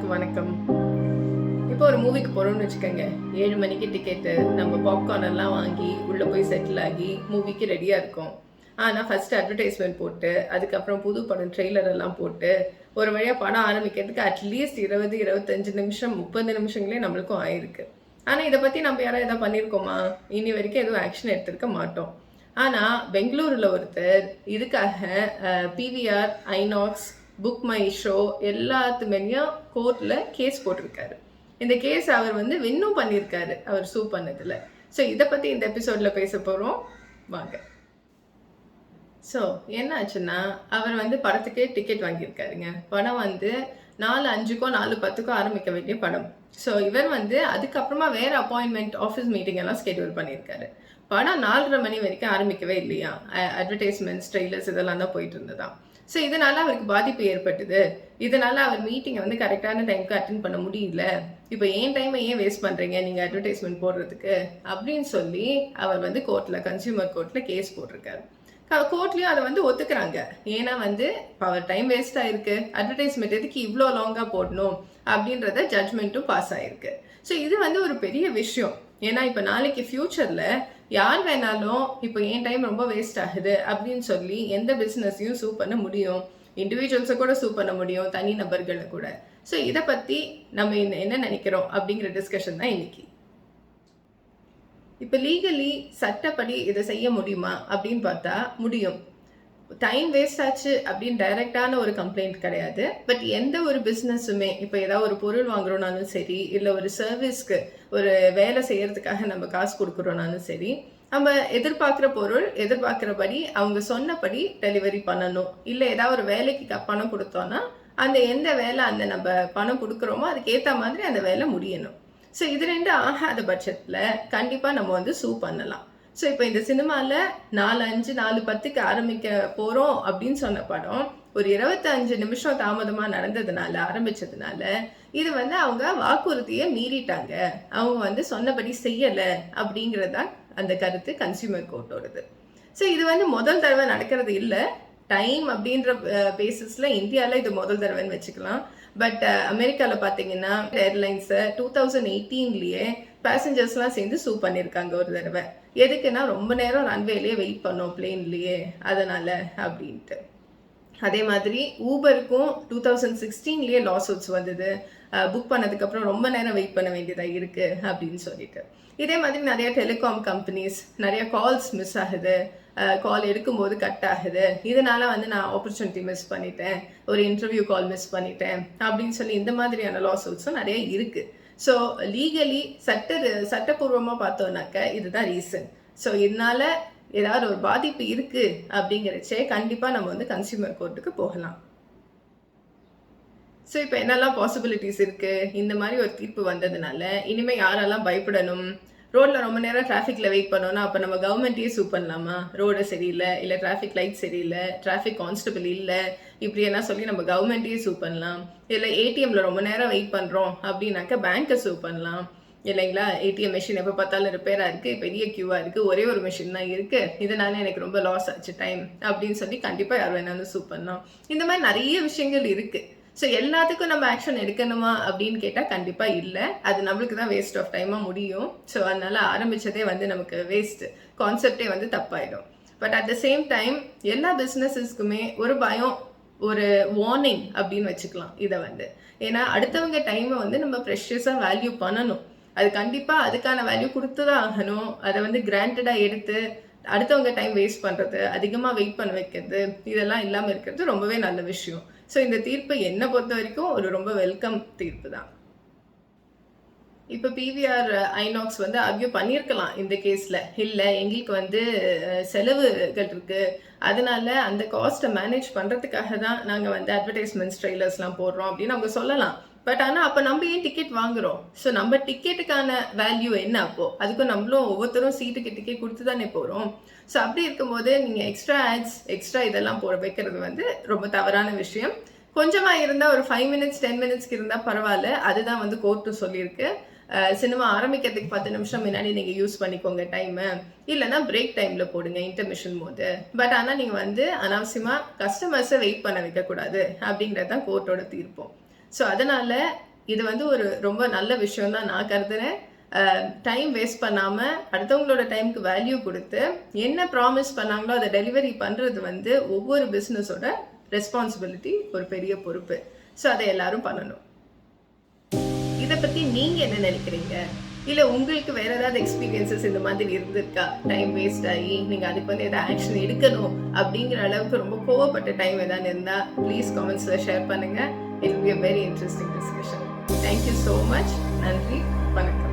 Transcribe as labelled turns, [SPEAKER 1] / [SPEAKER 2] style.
[SPEAKER 1] எல்லாருக்கும் வணக்கம். இப்போ ஒரு மூவிக்கு போகிறோம்னு வச்சுக்கோங்க. ஏழு மணிக்கு டிக்கெட்டு நம்ம பாப்கார்ன் எல்லாம் வாங்கி உள்ளே போய் செட்டில் ஆகி மூவிக்கு ரெடியாக இருக்கோம். ஆனால் ஃபர்ஸ்ட் அட்வர்டைஸ்மெண்ட் போட்டு அதுக்கப்புறம் புது படம் ட்ரெய்லர் எல்லாம் போட்டு ஒரு வழியாக படம் ஆரம்பிக்கிறதுக்கு அட்லீஸ்ட் இருபது இருபத்தஞ்சு நிமிஷம் முப்பது நிமிஷங்களே நம்மளுக்கும் ஆயிருக்கு. ஆனால் இதை பற்றி நம்ம யாராவது எதாவது பண்ணியிருக்கோமா இனி வரைக்கும் எதுவும் ஆக்ஷன் எடுத்திருக்க மாட்டோம். ஆனால் பெங்களூரில் ஒருத்தர் இதுக்காக PVR INOX book my show எல்லாத்துமேலேயும் கோர்ட்டில் கேஸ் போட்டிருக்காரு. இந்த கேஸ் அவர் வந்து வின்னும் பண்ணியிருக்காரு அவர் சூ பண்ணதில். ஸோ இதை பற்றி இந்த எபிசோடில் பேச போகிறோம் வாங்க. ஸோ என்ன ஆச்சுன்னா அவர் வந்து படத்துக்கு டிக்கெட் வாங்கியிருக்காருங்க. படம் வந்து நாலு அஞ்சுக்கோ நாலு பத்துக்கோ ஆரம்பிக்க வேண்டிய படம். ஸோ இவர் வந்து அதுக்கப்புறமா வேற அப்பாயின்மெண்ட் ஆஃபீஸ் மீட்டிங் எல்லாம் ஸ்கெடியூல் பண்ணியிருக்காரு. படம் நாலரை மணி வரைக்கும் ஆரம்பிக்கவே இல்லையா? அட்வர்டைஸ்மெண்ட்ஸ் ட்ரெய்லர்ஸ் இதெல்லாம் தான் போயிட்டு இருந்ததாம் ஸோ இதனால் அவருக்கு பாதிப்பு ஏற்பட்டது. இதனால் அவர் மீட்டிங்கை வந்து கரெக்டான டைமுக்கு அட்டன் பண்ண முடியல. இப்போ ஏன் டைமை ஏன் வேஸ்ட் பண்ணுறீங்க நீங்கள் அட்வர்டைஸ்மெண்ட் போடுறதுக்கு அப்படின்னு சொல்லி அவர் வந்து கோர்ட்டில் கன்சியூமர் கோர்ட்டில் கேஸ் போட்டிருக்காரு. கோர்ட்லேயும் அதை வந்து ஒத்துக்கிறாங்க. ஏன்னா வந்து அவர் டைம் வேஸ்ட் ஆயிருக்கு. அட்வர்டைஸ்மெண்ட் எதுக்கு இவ்வளோ லாங்காக போடணும்? அப்படின்றத ஜட்மெண்ட்டும் பாஸ் ஆயிருக்கு. ஸோ இது வந்து ஒரு பெரிய விஷயம். ஏன்னா இப்போ நாளைக்கு ஃப்யூச்சரில் யார் வேணாலும் இப்போ என் டைம் ரொம்ப வேஸ்ட் ஆகுது அப்படின்னு சொல்லி எந்த பிஸ்னஸையும் சூ பண்ண முடியும். இண்டிவிஜுவல்ஸை கூட சூ பண்ண முடியும் தனி நபர்களை கூட. ஸோ இதை பற்றி நம்ம என்ன நினைக்கிறோம் அப்படிங்கிற டிஸ்கஷன் தான் இன்னைக்கு. இப்போ லீகலி சட்டப்படி இதை செய்ய முடியுமா அப்படின்னு பார்த்தா முடியும். டைம் வேஸ்ட் ஆச்சு அப்படின்னு டைரக்டான ஒரு கம்ப்ளைண்ட் கிடையாது. பட் எந்த ஒரு பிஸ்னஸுமே இப்போ ஏதாவது ஒரு பொருள் வாங்குறோம்னாலும் சரி இல்லை ஒரு சர்வீஸ்க்கு ஒரு வேலை செய்யறதுக்காக நம்ம காசு கொடுக்குறோம்னாலும் சரி நம்ம எதிர்பார்க்குற பொருள் எதிர்பார்க்குறபடி அவங்க சொன்னபடி டெலிவரி பண்ணணும். இல்லை ஏதாவது ஒரு வேலைக்கு பணம் கொடுத்தோன்னா அந்த எந்த வேலை அந்த நம்ம பணம் கொடுக்குறோமோ அதுக்கேற்ற மாதிரி அந்த வேலை முடியணும். ஸோ இது ரெண்டு ஆகாத பட்சத்தில் கண்டிப்பாக நம்ம வந்து சூ பண்ணலாம். ஸோ இப்போ இந்த சினிமாவில் நாலு அஞ்சு நாலு பத்துக்கு ஆரம்பிக்க போகிறோம் அப்படின்னு சொன்ன படம் ஒரு இருபத்தஞ்சு நிமிஷம் தாமதமாக நடந்ததுனால ஆரம்பித்ததுனால இது வந்து அவங்க வாக்குறுதியை மீறிட்டாங்க. அவங்க வந்து சொன்னபடி செய்யலை அப்படிங்கிறதா அந்த கருத்து கன்சியூமர் கோர்ட்டோடது ஸோ இது வந்து முதல் தடவை நடக்கிறது இல்லை. டைம் அப்படின்ற பேசிஸில் இந்தியாவில் இது முதல் தடவைன்னு வச்சுக்கலாம். பட் அமெரிக்காவில் பார்த்தீங்கன்னா ஏர்லைன்ஸை டூ தௌசண்ட் எயிட்டீன்லேயே பேசஞ்சர்ஸ்லாம் சேர்ந்து சூ பண்ணியிருக்காங்க ஒரு தடவை. எதுக்குன்னா ரொம்ப நேரம் ரன்வேலேயே வெயிட் பண்ணோம் பிளேன்லேயே அதனால் அப்படின்ட்டு. அதே மாதிரி ஊபருக்கும் டூ தௌசண்ட் சிக்ஸ்டீன்லேயே லாஸ் அவுட்ஸ் வந்தது புக் பண்ணதுக்கப்புறம் ரொம்ப நேரம் வெயிட் பண்ண வேண்டியதாக இருக்குது அப்படின்னு சொல்லிட்டு. இதே மாதிரி நிறைய டெலிகாம் கம்பெனிஸ் நிறைய கால்ஸ் மிஸ் ஆகுது. கால் எடுக்கும்போது கட் ஆகுது. இதனால வந்து நான் ஆப்பர்ச்சுனிட்டி மிஸ் பண்ணிட்டேன். ஒரு இன்டர்வியூ கால் மிஸ் பண்ணிட்டேன். அப்படின்னு சொல்லி இந்த மாதிரியான லாஸ் அவுட்ஸும் நிறைய இருக்குது ஸோ லீகலி சட்ட சட்டப்பூர்வமாக பார்த்தோன்னாக்க இதுதான் ரீசன் ஸோ இதனால ஏதாவது ஒரு பாதிப்பு இருக்கு அப்படிங்கிறச்சே கண்டிப்பாக நம்ம வந்து கன்சியூமர் கோர்ட்டுக்கு போகலாம். ஸோ இப்போ என்னெல்லாம் பாசிபிலிட்டிஸ் இருக்குது இந்த மாதிரி ஒரு தீர்ப்பு வந்ததுனால இனிமேல் யாரெல்லாம் பயப்படணும்? ரோட்ல ரொம்ப நேரம் டிராஃபிக்ல வெயிட் பண்ணோம்னா அப்போ நம்ம கவர்மெண்ட்டையே சூ பண்ணலாமா? ரோடு சரியில்லை இல்லை டிராஃபிக் லைட் சரியில்லை டிராஃபிக் கான்ஸ்டபிள் இல்லை இப்படி என்ன சொல்லி நம்ம கவர்மெண்ட்டையே சூ பண்ணலாம். இல்லை ஏடிஎம்ல ரொம்ப நேரம் வெயிட் பண்ணுறோம் அப்படின்னாக்க பேங்க்கை சூ பண்ணலாம். இல்லைங்களா? ஏடிஎம் மிஷின் எப்போ பார்த்தாலும் ரிப்பேராக இருக்குது பெரிய க்யூவாக இருக்குது ஒரே ஒரு மிஷின் தான் இருக்குது இதனால எனக்கு ரொம்ப லாஸ் ஆச்சு டைம் அப்படின்னு சொல்லி கண்டிப்பாக யார் வேணாலும் சூ பண்ணலாம். இந்த மாதிரி நிறைய விஷயங்கள் இருக்குது ஸோ எல்லாத்துக்கும் நம்ம ஆக்ஷன் எடுக்கணுமா அப்படின்னு கேட்டால் கண்டிப்பாக இல்லை. அது நம்மளுக்கு தான் வேஸ்ட் ஆஃப் டைமாக முடியும். ஸோ அதனால ஆரம்பித்ததே வந்து நமக்கு வேஸ்ட் கான்செப்டே வந்து தப்பாயிடும். But at the same time எல்லா பிஸ்னஸஸ்க்குமே ஒரு பயம் ஒரு வார்னிங் அப்படின்னு வச்சுக்கலாம் இதை வந்து. ஏன்னா அடுத்தவங்க டைமை வந்து நம்ம ப்ரெஷியஸாக வேல்யூ பண்ணணும். அது கண்டிப்பாக அதுக்கான வேல்யூ கொடுத்து தான் ஆகணும். அதை வந்து கிராண்டடாக எடுத்து அடுத்தவங்க டைம் வேஸ்ட் பண்ணுறது அதிகமாக வெயிட் பண்ண வைக்கிறது இதெல்லாம் இல்லாமல் இருக்கிறது ரொம்பவே நல்ல விஷயம். ஸோ இந்த தீர்ப்பு என்னை பொறுத்த வரைக்கும் ஒரு ரொம்ப வெல்கம் தீர்ப்பு தான். இப்போ பிவிஆர் ஐநாக்ஸ் uh, வந்து அக்யூ பண்ணியிருக்கலாம் இந்த கேஸில் இல்லை எங்களுக்கு வந்து uh, செலவுகள் இருக்குது அதனால அந்த காஸ்ட்டை மேனேஜ் பண்ணுறதுக்காக தான் நாங்கள் வந்து அட்வர்டைஸ்மெண்ட்ஸ் ட்ரெய்லர்ஸ்லாம் போடுறோம் அப்படின்னு அவங்க சொல்லலாம். பட் ஆனால் அப்போ நம்ம ஏன் டிக்கெட் வாங்குறோம்? ஸோ நம்ம டிக்கெட்டுக்கான வேல்யூ என்ன அப்போது அதுக்கும் நம்மளும் ஒவ்வொருத்தரும் சீட்டுக்கு டிக்கெட் கொடுத்து தானே போகிறோம் ஸோ அப்படி இருக்கும்போது நீங்கள் எக்ஸ்ட்ரா ஆட்ஸ் எக்ஸ்ட்ரா இதெல்லாம் போட வைக்கிறது வந்து ரொம்ப தவறான விஷயம். கொஞ்சமாக இருந்தால் ஒரு ஃபைவ் மினிட்ஸ் டென் மினிட்ஸ்க்கு இருந்தால் பரவாயில்ல. அதுதான் வந்து கோர்ட்டு சொல்லியிருக்கு. சினிமா ஆரம்பிக்கிறதுக்கு பத்து நிமிஷம் முன்னாடி நீங்கள் யூஸ் பண்ணிக்கோங்க டைமு இல்லைன்னா பிரேக் டைமில் போடுங்க இன்டர்மிஷன் போது பட் ஆனால் நீங்கள் வந்து அனாவசியமாக கஸ்டமர்ஸை வெயிட் பண்ண வைக்கக்கூடாது. அப்படிங்கிறது தான் கோர்ட்டோட தீர்ப்போம் ஸோ அதனால் இது வந்து ஒரு ரொம்ப நல்ல விஷயம் தான் நான் கருதுறேன். டைம் வேஸ்ட் பண்ணாமல் அடுத்தவங்களோட டைமுக்கு வேல்யூ கொடுத்து என்ன ப்ராமிஸ் பண்ணாங்களோ அதை டெலிவரி பண்ணுறது வந்து ஒவ்வொரு பிஸ்னஸோட ரெஸ்பான்சிபிலிட்டி ஒரு பெரிய பொறுப்பு. ஸோ அதை எல்லாரும் பண்ணணும். இதை பற்றி நீங்கள் என்ன நினைக்கிறீங்க? இல்லை உங்களுக்கு வேற ஏதாவது எக்ஸ்பீரியன்சஸ் இந்த மாதிரி இருந்திருக்கா? டைம் வேஸ்ட் ஆகி நீங்கள் அதுக்கு வந்து எதாவது ஆக்ஷன் எடுக்கணும் அப்படிங்கிற அளவுக்கு ரொம்ப கோவப்பட்ட டைம் ஏதாவது இருந்தால் ப்ளீஸ் கமெண்ட்ஸில் ஷேர் பண்ணுங்கள் it will be a very interesting discussion. Thank you so much, Nandri. Vanakkam.